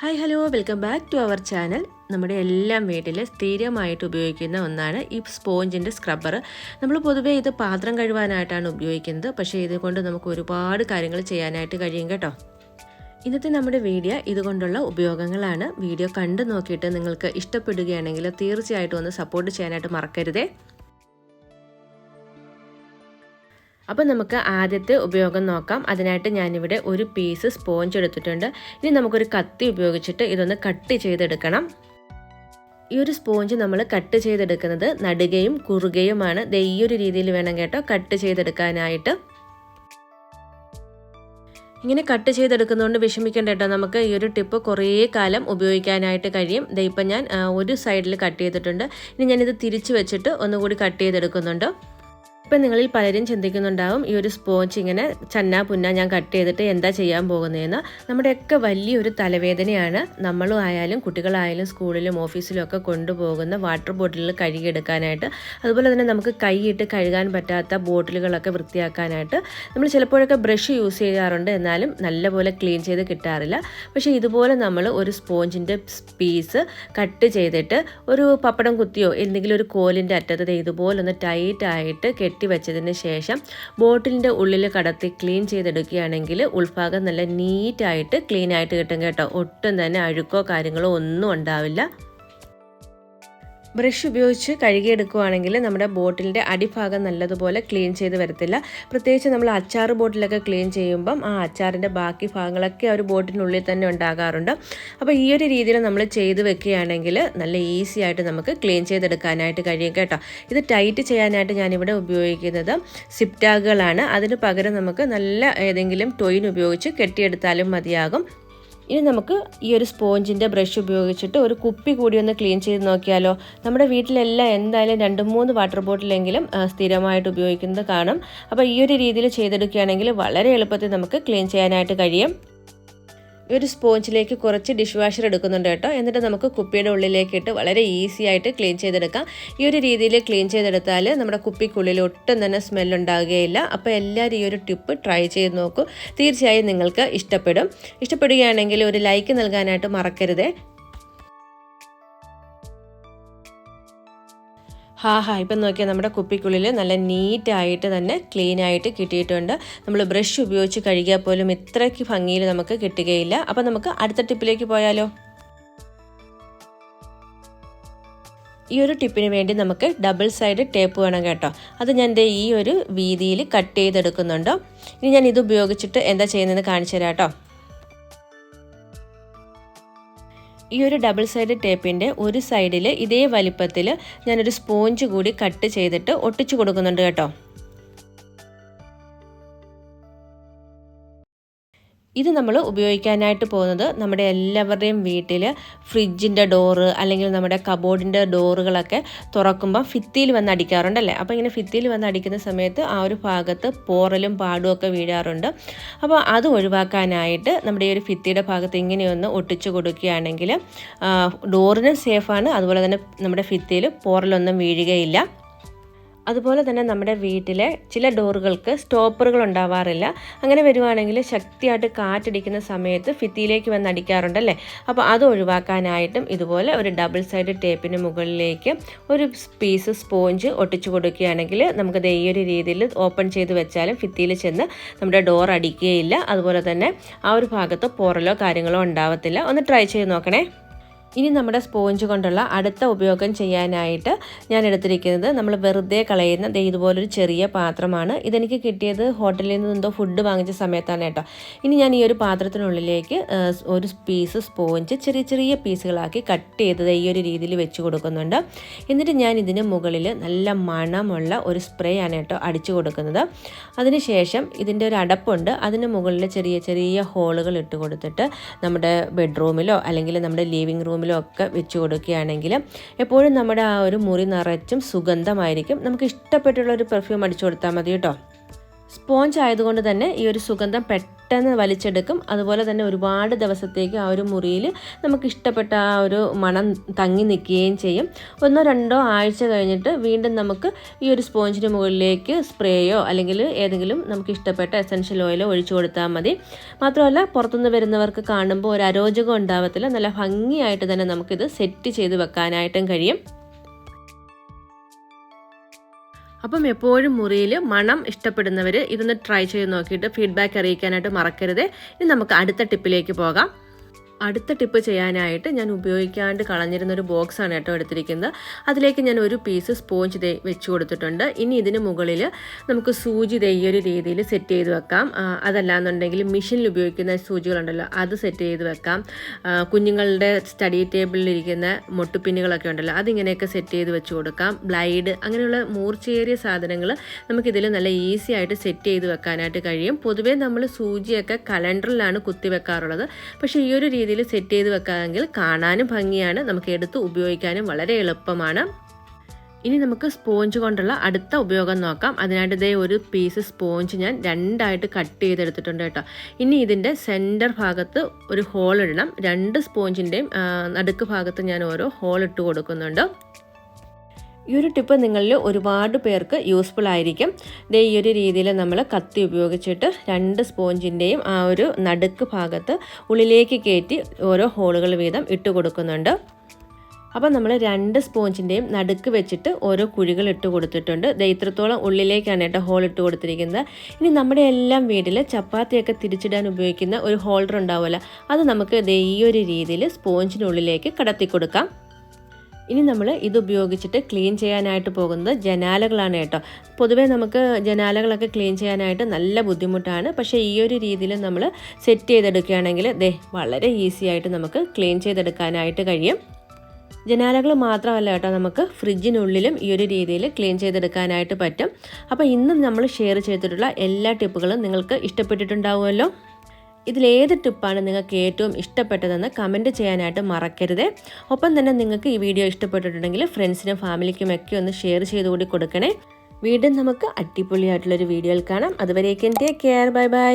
Hi hello welcome back to our channel നമ്മുടെ എല്ലാം വീട്ടിൽ സ്ഥിരമായിട്ട് ഉപയോഗിക്കുന്ന ഒന്നാണ് ഈ സ്പോഞ്ചിന്റെ സ്ക്രബ്ബർ നമ്മൾ പൊതുവേ ഇത് പാത്രം കഴുകാനായിട്ടാണ് ഉപയോഗിക്കുന്നത്. പക്ഷേ ഇതുകൊണ്ട് നമുക്ക് ഒരുപാട് കാര്യങ്ങൾ ചെയ്യാനായിട്ട് കഴിയും കേട്ടോ. ഇന്നത്തെ നമ്മുടെ വീഡിയോ ഇതുകൊണ്ടുള്ള ഉപയോഗങ്ങളാണ്. വീഡിയോ കണ്ടു നോക്കിയിട്ട് നിങ്ങൾക്ക് ഇഷ്ടപ്പെടുകയാണെങ്കിൽ തീർച്ചയായിട്ടും ഒന്ന് സപ്പോർട്ട് ചെയ്യാനായിട്ട് മറക്കരുതേ. അപ്പോൾ നമുക്ക് ആദ്യത്തെ ഉപയോഗം നോക്കാം. അതിനായിട്ട് ഞാനിവിടെ ഒരു പീസ് സ്പോഞ്ച് എടുത്തിട്ടുണ്ട്. ഇനി നമുക്കൊരു കത്തി ഉപയോഗിച്ചിട്ട് ഇതൊന്ന് കട്ട് ചെയ്തെടുക്കണം. ഈ ഒരു സ്പോഞ്ച് നമ്മൾ കട്ട് ചെയ്തെടുക്കുന്നത് നടുകയും കുറുകയുമാണ്. ദേ ഈ ഒരു രീതിയിൽ വേണം കേട്ടോ കട്ട് ചെയ്തെടുക്കാനായിട്ട്. ഇങ്ങനെ കട്ട് ചെയ്തെടുക്കുന്നതുകൊണ്ട് വിഷമിക്കേണ്ട കേട്ടോ. നമുക്ക് ഈ ഒരു ടിപ്പ് കുറേ കാലം ഉപയോഗിക്കാനായിട്ട് കഴിയും. ദേ ഇപ്പം ഞാൻ ഒരു സൈഡിൽ കട്ട് ചെയ്തിട്ടുണ്ട്. ഇനി ഞാനിത് തിരിച്ച് വെച്ചിട്ട് ഒന്നുകൂടി കട്ട് ചെയ്തെടുക്കുന്നുണ്ട്. ഇപ്പം നിങ്ങളിൽ പലരും ചിന്തിക്കുന്നുണ്ടാവും ഈ ഒരു സ്പോഞ്ച് ഇങ്ങനെ ചന്ന പുന്ന ഞാൻ കട്ട് ചെയ്തിട്ട് എന്താ ചെയ്യാൻ പോകുന്നതെന്ന് നമ്മുടെയൊക്കെ വലിയൊരു തലവേദനയാണ് നമ്മളും ആയാലും കുട്ടികളായാലും സ്കൂളിലും ഓഫീസിലും ഒക്കെ കൊണ്ടുപോകുന്ന വാട്ടർ ബോട്ടിലിൽ കഴുകിയെടുക്കാനായിട്ട്. അതുപോലെ തന്നെ നമുക്ക് കൈയിട്ട് കഴുകാൻ പറ്റാത്ത ബോട്ടിലുകളൊക്കെ വൃത്തിയാക്കാനായിട്ട് നമ്മൾ ചിലപ്പോഴൊക്കെ ബ്രഷ് യൂസ് ചെയ്യാറുണ്ട്. എന്നാലും നല്ലപോലെ ക്ലീൻ ചെയ്ത് കിട്ടാറില്ല. പക്ഷേ ഇതുപോലെ നമ്മൾ ഒരു സ്പോഞ്ചിന്റെ പീസ് കട്ട് ചെയ്തിട്ട് ഒരു പപ്പടം കുത്തിയോ എന്തെങ്കിലും ഒരു കോലിന്റെ അറ്റത്ത് ഇതുപോലെ ഒന്ന് ടൈറ്റ് ആയിട്ട് കെട്ടി വെച്ചതിന് ശേഷം ബോട്ടിലിന്റെ ഉള്ളിൽ കടത്തി ക്ലീൻ ചെയ്തെടുക്കുകയാണെങ്കിൽ ഉൾഭാഗം നല്ല നീറ്റായിട്ട് ക്ലീൻ ആയിട്ട് കിട്ടും കേട്ടോ. ഒട്ടും തന്നെ അഴുക്കോ കാര്യങ്ങളോ ഒന്നും ഉണ്ടാവില്ല. ബ്രഷ് ഉപയോഗിച്ച് കഴുകിയെടുക്കുകയാണെങ്കിൽ നമ്മുടെ ബോട്ടിലിന്റെ അടിഭാഗം നല്ലതുപോലെ ക്ലീൻ ചെയ്ത് വരത്തില്ല. പ്രത്യേകിച്ച് നമ്മൾ അച്ചാർ ബോട്ടിലൊക്കെ ക്ലീൻ ചെയ്യുമ്പം ആ അച്ചാറിന്റെ ബാക്കി ഭാഗങ്ങളൊക്കെ ആ ഒരു ബോട്ടിനുള്ളിൽ തന്നെ ഉണ്ടാകാറുണ്ട്. അപ്പോൾ ഈ ഒരു രീതിയിൽ നമ്മൾ ചെയ്ത് വെക്കുകയാണെങ്കിൽ നല്ല ഈസി ആയിട്ട് നമുക്ക് ക്ലീൻ ചെയ്തെടുക്കാനായിട്ട് കഴിയും കേട്ടോ. ഇത് ടൈറ്റ് ചെയ്യാനായിട്ട് ഞാനിവിടെ ഉപയോഗിക്കുന്നത് സിപ്റ്റാഗുകളാണ്. അതിന് പകരം നമുക്ക് നല്ല ഏതെങ്കിലും ടൊയിൻ ഉപയോഗിച്ച് കെട്ടിയെടുത്താലും മതിയാകും. ഇനി നമുക്ക് ഈ ഒരു സ്പോഞ്ചിന്റെ ബ്രഷ് ഉപയോഗിച്ചിട്ട് ഒരു കുപ്പി കൂടി ഒന്ന് ക്ലീൻ ചെയ്ത് നോക്കിയാലോ. നമ്മുടെ വീട്ടിലെല്ലാം എന്തായാലും രണ്ട് മൂന്ന് വാട്ടർ ബോട്ടിലെങ്കിലും സ്ഥിരമായിട്ട് ഉപയോഗിക്കുന്നത് കാണും. അപ്പോൾ ഈ ഒരു രീതിയിൽ ചെയ്തെടുക്കുകയാണെങ്കിൽ വളരെ എളുപ്പത്തിൽ നമുക്ക് ക്ലീൻ ചെയ്യാനായിട്ട് കഴിയും. ഒരു സ്പോഞ്ചിലേക്ക് കുറച്ച് ഡിഷ് വാഷർ എടുക്കുന്നുണ്ട് കേട്ടോ. എന്നിട്ട് നമുക്ക് കുപ്പിയുടെ ഉള്ളിലേക്ക് ഇട്ട് വളരെ ഈസി ആയിട്ട് ക്ലീൻ ചെയ്തെടുക്കാം. ഈ ഒരു രീതിയിൽ ക്ലീൻ ചെയ്തെടുത്താൽ നമ്മുടെ കുപ്പിക്കുള്ളിൽ ഒട്ടും തന്നെ സ്മെൽ ഉണ്ടാകുകയില്ല. അപ്പോൾ എല്ലാവരും ഈ ഒരു ടിപ്പ് ട്രൈ ചെയ്ത് നോക്കൂ. തീർച്ചയായും നിങ്ങൾക്ക് ഇഷ്ടപ്പെടും. ഇഷ്ടപ്പെടുകയാണെങ്കിൽ ഒരു ലൈക്ക് നൽകാനായിട്ട് മറക്കരുതേ. ഹാ ഹാ ഇപ്പം നോക്കിയാൽ നമ്മുടെ കുപ്പിക്കുള്ളിൽ നല്ല നീറ്റായിട്ട് തന്നെ ക്ലീൻ ആയിട്ട് കിട്ടിയിട്ടുണ്ട്. നമ്മൾ ബ്രഷ് ഉപയോഗിച്ച് കഴുകിയാൽ പോലും ഇത്രയ്ക്ക് ഭംഗിയിൽ നമുക്ക് കിട്ടുകയില്ല. അപ്പം നമുക്ക് അടുത്ത ടിപ്പിലേക്ക് പോയാലോ? ഈ ഒരു ടിപ്പിന് വേണ്ടി നമുക്ക് ഡബിൾ സൈഡ് ടേപ്പ് വേണം കേട്ടോ. അത് ഞാൻ എന്റെ ഈ ഒരു വീതിയിൽ കട്ട് ചെയ്തെടുക്കുന്നുണ്ട്. ഇനി ഞാൻ ഇത് ഉപയോഗിച്ചിട്ട് എന്താ ചെയ്യുന്നതെന്ന് കാണിച്ചു തരാം കേട്ടോ. ഈ ഒരു ഡബിൾ സൈഡ് ടേപ്പിന്റെ ഒരു സൈഡിൽ ഇതേ വലിപ്പത്തിൽ ഞാനൊരു സ്പോഞ്ച് കൂടി കട്ട് ചെയ്തിട്ട് ഒട്ടിച്ചു കൊടുക്കുന്നുണ്ട് കേട്ടോ. ഇത് നമ്മൾ ഉപയോഗിക്കാനായിട്ട് പോകുന്നത് നമ്മുടെ എല്ലാവരുടെയും വീട്ടിൽ ഫ്രിഡ്ജിന്റെ ഡോറ് അല്ലെങ്കിൽ നമ്മുടെ കബോർഡിന്റെ ഡോറുകളൊക്കെ തുറക്കുമ്പോൾ ഫിത്തിയിൽ വന്ന് അടിക്കാറുണ്ടല്ലേ അപ്പോൾ ഇങ്ങനെ ഫിത്തിയിൽ വന്ന് അടിക്കുന്ന സമയത്ത് ആ ഒരു ഭാഗത്ത് പോറലും പാടും ഒക്കെ വീഴാറുണ്ട്. അപ്പോൾ അത് ഒഴിവാക്കാനായിട്ട് നമ്മുടെ ഈ ഒരു ഫിത്തിയുടെ ഭാഗത്ത് ഇങ്ങനെയൊന്ന് ഒട്ടിച്ചു കൊടുക്കുകയാണെങ്കിൽ ഡോറിനും സേഫാണ് അതുപോലെ തന്നെ നമ്മുടെ ഫിത്തിയിൽ പോറലൊന്നും വീഴുകയില്ല. അതുപോലെ തന്നെ നമ്മുടെ വീട്ടിലെ ചില ഡോറുകൾക്ക് സ്റ്റോപ്പറുകൾ ഉണ്ടാവാറില്ല. അങ്ങനെ വരുവാണെങ്കിൽ ശക്തിയായിട്ട് കാറ്റടിക്കുന്ന സമയത്ത് ഫിത്തിയിലേക്ക് വന്ന് അടിക്കാറുണ്ടല്ലേ? അപ്പോൾ അത് ഒഴിവാക്കാനായിട്ടും ഇതുപോലെ ഒരു ഡബിൾ സൈഡ് ടേപ്പിന് മുകളിലേക്ക് ഒരു പീസ് സ്പോഞ്ച് ഒട്ടിച്ചു കൊടുക്കുകയാണെങ്കിൽ നമുക്ക് ഈ ഒരു രീതിയിൽ ഓപ്പൺ ചെയ്ത് വെച്ചാലും ഫിത്തിയിൽ ചെന്ന് നമ്മുടെ ഡോർ അടിക്കുകയില്ല. അതുപോലെ തന്നെ ആ ഒരു ഭാഗത്ത് പോറലോ കാര്യങ്ങളോ ഉണ്ടാവത്തില്ല. ഒന്ന് ട്രൈ ചെയ്ത് നോക്കണേ. ഇനി നമ്മുടെ സ്പോഞ്ച് കൊണ്ടുള്ള അടുത്ത ഉപയോഗം ചെയ്യാനായിട്ട് ഞാൻ എടുത്തിരിക്കുന്നത് നമ്മൾ വെറുതെ കളയുന്ന ഇതുപോലൊരു ചെറിയ പാത്രമാണ്. ഇതെനിക്ക് കിട്ടിയത് ഹോട്ടലിൽ നിന്ന് എന്തോ ഫുഡ് വാങ്ങിച്ച സമയത്താണ് കേട്ടോ. ഇനി ഞാൻ ഈ ഒരു പാത്രത്തിനുള്ളിലേക്ക് ഒരു പീസ് സ്പോഞ്ച് ചെറിയ ചെറിയ പീസുകളാക്കി കട്ട് ചെയ്തത് ഈ ഒരു രീതിയിൽ വെച്ച് കൊടുക്കുന്നുണ്ട്. എന്നിട്ട് ഞാൻ ഇതിന് മുകളിൽ നല്ല മണമുള്ള ഒരു സ്പ്രേ ആണ് കേട്ടോ അടിച്ചു കൊടുക്കുന്നത്. അതിനുശേഷം ഇതിന്റെ ഒരു അടപ്പുണ്ട്. അതിന് മുകളിൽ ചെറിയ ചെറിയ ഹോളുകൾ ഇട്ട് കൊടുത്തിട്ട് നമ്മുടെ ബെഡ്റൂമിലോ അല്ലെങ്കിൽ നമ്മുടെ ലിവിങ് റൂമിലോ ഒക്കെ വെച്ച് കൊടുക്കുകയാണെങ്കിൽ എപ്പോഴും നമ്മുടെ ആ ഒരു മുറി നിറച്ചും സുഗന്ധമായിരിക്കും. നമുക്ക് ഇഷ്ടപ്പെട്ടുള്ള ഒരു പെർഫ്യൂം അടിച്ചു കൊടുത്താൽ മതി കേട്ടോ. സ്പോഞ്ച് ആയതുകൊണ്ട് തന്നെ ഈ ഒരു സുഗന്ധം പെട്ടെന്ന് വലിച്ചെടുക്കും. അതുപോലെ തന്നെ ഒരുപാട് ദിവസത്തേക്ക് ആ ഒരു മുറിയിൽ നമുക്ക് ഇഷ്ടപ്പെട്ട ആ ഒരു മണം തങ്ങി നിൽക്കുകയും ചെയ്യും. ഒന്നോ രണ്ടോ ആഴ്ച കഴിഞ്ഞിട്ട് വീണ്ടും നമുക്ക് ഈ ഒരു സ്പോഞ്ചിന് മുകളിലേക്ക് സ്പ്രേയോ അല്ലെങ്കിൽ ഏതെങ്കിലും നമുക്ക് ഇഷ്ടപ്പെട്ട എസൻഷ്യൽ ഓയിലോ ഒഴിച്ചു കൊടുത്താൽ മതി. മാത്രമല്ല പുറത്തുനിന്ന് വരുന്നവർക്ക് കാണുമ്പോൾ ഒരു അരോചകം ഉണ്ടാവത്തില്ല. നല്ല ഭംഗിയായിട്ട് തന്നെ നമുക്കിത് സെറ്റ് ചെയ്ത് വെക്കാനായിട്ടും കഴിയും. അപ്പം എപ്പോഴും മുറിയിൽ മണം ഇഷ്ടപ്പെടുന്നവർ ഇതൊന്ന് ട്രൈ ചെയ്ത് നോക്കിയിട്ട് ഫീഡ്ബാക്ക് അറിയിക്കാനായിട്ട് മറക്കരുത്. ഇനി നമുക്ക് അടുത്ത ടിപ്പിലേക്ക് പോകാം. അടുത്ത ടിപ്പ് ചെയ്യാനായിട്ട് ഞാൻ ഉപയോഗിക്കാണ്ട് കളഞ്ഞിരുന്ന ഒരു ബോക്സാണ് കേട്ടോ എടുത്തിരിക്കുന്നത്. അതിലേക്ക് ഞാൻ ഒരു പീസ് സ്പോഞ്ച് ദേ വെച്ച് കൊടുത്തിട്ടുണ്ട്. ഇനി ഇതിന് മുകളിൽ നമുക്ക് സൂചി ദേ ഒരു രീതിയിൽ സെറ്റ് ചെയ്ത് വെക്കാം. അതല്ലാന്നുണ്ടെങ്കിൽ മെഷീനിൽ ഉപയോഗിക്കുന്ന സൂചികളുണ്ടല്ലോ അത് സെറ്റ് ചെയ്ത് വെക്കാം. കുഞ്ഞുങ്ങളുടെ സ്റ്റഡി ടേബിളിൽ ഇരിക്കുന്ന മൊട്ടുപിന്നുകളൊക്കെ ഉണ്ടല്ലോ അതിങ്ങനെയൊക്കെ സെറ്റ് ചെയ്ത് വെച്ച് കൊടുക്കാം. ബ്ലൈഡ് അങ്ങനെയുള്ള മൂർച്ചയേറിയ സാധനങ്ങൾ നമുക്കിതിൽ നല്ല ഈസി ആയിട്ട് സെറ്റ് ചെയ്ത് വെക്കാനായിട്ട് കഴിയും. പൊതുവേ നമ്മൾ സൂചിയൊക്കെ കലണ്ടറിലാണ് കുത്തി വെക്കാറുള്ളത് പക്ഷേ ഈ ഒരു രീതിയിൽ സെറ്റ് ചെയ്ത് വെക്കാമെങ്കിൽ കാണാനും ഭംഗിയാണ്. നമുക്ക് എടുത്ത് ഉപയോഗിക്കാനും വളരെ എളുപ്പമാണ്. ഇനി നമുക്ക് സ്പോഞ്ച് കൊണ്ടുള്ള അടുത്ത ഉപയോഗം നോക്കാം. അതിനായിട്ട് ഇതേ ഒരു പീസ് സ്പോഞ്ച് ഞാൻ രണ്ടായിട്ട് കട്ട് ചെയ്തെടുത്തിട്ടുണ്ട് കേട്ടോ. ഇനി ഇതിന്റെ സെന്റർ ഭാഗത്ത് ഒരു ഹോൾ ഇടണം. രണ്ട് സ്പോഞ്ചിന്റെയും നടുക്ക് ഭാഗത്ത് ഞാൻ ഓരോ ഹോൾ ഇട്ട് കൊടുക്കുന്നുണ്ട്. ഈ ഒരു ടിപ്പ് നിങ്ങളിൽ ഒരുപാട് പേർക്ക് യൂസ്ഫുൾ ആയിരിക്കും. ദേ ഈ ഒരു രീതിയിൽ നമ്മൾ കത്തി ഉപയോഗിച്ചിട്ട് രണ്ട് സ്പോഞ്ചിന്റെയും ആ ഒരു നടുക്ക് ഭാഗത്ത് ഉള്ളിലേക്ക് കയറ്റി ഓരോ ഹോളുകൾ വീതം ഇട്ട് കൊടുക്കുന്നുണ്ട്. അപ്പോൾ നമ്മൾ രണ്ട് സ്പോഞ്ചിന്റെയും നടുക്ക് വെച്ചിട്ട് ഓരോ കുഴികൾ ഇട്ട് കൊടുത്തിട്ടുണ്ട്. ഇത്രത്തോളം ഉള്ളിലേക്കാണ് കേട്ടോ ഹോൾ ഇട്ട് കൊടുത്തിരിക്കുന്നത്. ഇനി നമ്മുടെ എല്ലാം വീട്ടിൽ ചപ്പാത്തിയൊക്കെ തിരിച്ചിടാൻ ഉപയോഗിക്കുന്ന ഒരു ഹോൾഡർ ഉണ്ടാവുമല്ലോ. അത് നമുക്ക് ഈ ഒരു രീതിയിൽ സ്പോഞ്ചിനുള്ളിലേക്ക് കടത്തി കൊടുക്കാം ഇനി നമ്മൾ ഇത് ഉപയോഗിച്ചിട്ട് ക്ലീൻ ചെയ്യാനായിട്ട് പോകുന്നത് ജനാലകളാണ് കേട്ടോ. പൊതുവേ നമുക്ക് ജനാലകളൊക്കെ ക്ലീൻ ചെയ്യാനായിട്ട് നല്ല ബുദ്ധിമുട്ടാണ്. പക്ഷേ ഈ ഒരു രീതിയിൽ നമ്മൾ സെറ്റ് ചെയ്തെടുക്കുകയാണെങ്കിൽ ദേ വളരെ ഈസി ആയിട്ട് നമുക്ക് ക്ലീൻ ചെയ്തെടുക്കാനായിട്ട് കഴിയും. ജനാലകൾ മാത്രമല്ല കേട്ടോ നമുക്ക് ഫ്രിഡ്ജിനുള്ളിലും ഈ ഒരു രീതിയിൽ ക്ലീൻ ചെയ്തെടുക്കാനായിട്ട് പറ്റും. അപ്പോൾ ഇന്ന് നമ്മൾ ഷെയർ ചെയ്തിട്ടുള്ള എല്ലാ ടിപ്പുകളും നിങ്ങൾക്ക് ഇഷ്ടപ്പെട്ടിട്ടുണ്ടാവുമല്ലോ. ഇതിലേത് ടിപ്പാണ് നിങ്ങൾക്ക് ഏറ്റവും ഇഷ്ടപ്പെട്ടതെന്ന് കമന്റ് ചെയ്യാനായിട്ട് മറക്കരുത്. ഒപ്പം തന്നെ നിങ്ങൾക്ക് ഈ വീഡിയോ ഇഷ്ടപ്പെട്ടിട്ടുണ്ടെങ്കിൽ ഫ്രണ്ട്സിനും ഫാമിലിക്കും ഒക്കെ ഒന്ന് ഷെയർ ചെയ്ത് കൂടി കൊടുക്കണേ. വീണ്ടും നമുക്ക് അടിപൊളിയായിട്ടുള്ളൊരു വീഡിയോയിൽ കാണാം. അതുവരേക്കും ടേക്ക് കെയർ ബൈ ബൈ